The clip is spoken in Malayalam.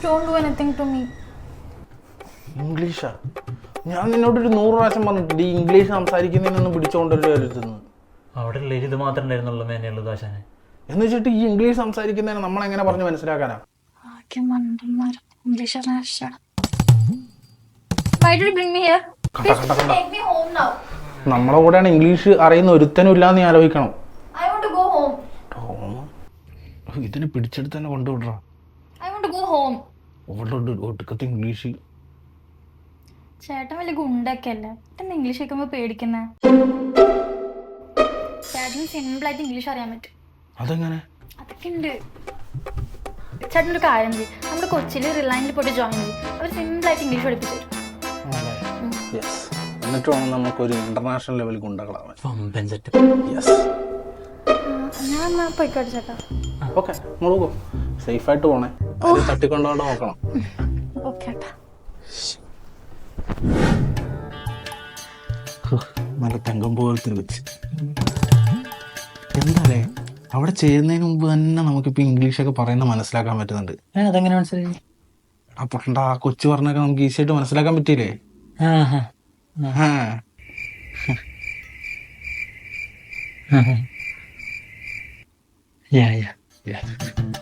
don't do anything to me. ഇംഗ്ലീഷാ? ഞാൻ നിന്നോട് ഒരു നൂറ് പ്രാവശ്യം പറഞ്ഞിട്ടുണ്ട്. ഈ ഇംഗ്ലീഷ് സംസാരിക്കുന്നതിനൊന്നും പിടിച്ചോണ്ടരുത് അവിടെ ഉള്ള ഇത് മാത്രം ഉണ്ടായിരുന്നുള്ളൂ മേനെയുള്ളത് ആശാനെ എന്ന് വെച്ചിട്ട് ഈ ഇംഗ്ലീഷ് സംസാരിക്കുന്നതിന് നമ്മൾ എങ്ങനെ പറഞ്ഞു മനസ്സിലാക്കാനാ? ആകെ ആണ് Why did you bring me here? Please take me home now. നമ്മളെ കൂടെയാണ് ഇംഗ്ലീഷ് അറിയുന്ന ഒരുത്തനും ഇല്ലാന്ന് നീ ആലോചിക്കണം. I want to go home. Tom, ഇതിനെ പിടിച്ചെടുത്ത് തന്നെ കൊണ്ടുവിടറാ. I home to go home. Already ഒടുക്കത്തെ ഇംഗ്ലീഷ്. ചേട്ടൻ വലിയ ഗുണ്ടൊക്കെ അല്ലേ ചേട്ടൻ ഇംഗ്ലീഷ് കേൾക്കുമ്പോൾ പേടിക്കുന്ന? ചേട്ടന് സിമ്പിൾ ആയിട്ട് ഇംഗ്ലീഷ് അറിയാൻ പറ്റും. അതെങ്ങനെ? അതൊക്കെ ഉണ്ട്. ചേട്ടൻ ഒരു കാര്യം ചെയ്യും. നമ്മുടെ കൊച്ചിയിൽ റിലയൻസിൽ പോയിട്ട് ജോയിൻ ചെയ്യും. അവർ സിമ്പിൾ ആയിട്ട് ഇംഗ്ലീഷ് പഠിപ്പിച്ചു തരും. എന്നിട്ട് വേണം നമുക്കൊരു ഇന്റർനാഷണൽ ലെവൽ ഗുണ്ടകളാവാൻ. ഞാൻ പോയിക്കോട്ടെ ചേട്ടാ. ഓക്കെ സേഫായിട്ട് പോണേ. ആരും തട്ടിക്കൊണ്ടോണ്ട് നോക്കണം. ഓക്കെ നല്ല തങ്കം പോലത്തെ വെച്ച് എന്താലേ അവിടെ ചെയ്യുന്നതിന് മുമ്പ് തന്നെ നമുക്കിപ്പോ ഇംഗ്ലീഷൊക്കെ പറയുന്നത് മനസ്സിലാക്കാൻ പറ്റുന്നുണ്ട്. അതെങ്ങനെ മനസ്സിലായി? ആ പൊട്ടണ്ട ആ കൊച്ചു പറഞ്ഞൊക്കെ നമുക്ക് ഈസി ആയിട്ട് മനസ്സിലാക്കാൻ പറ്റിയില്ലേ? ആഹാ. yeah. യാ യാ. Yeah.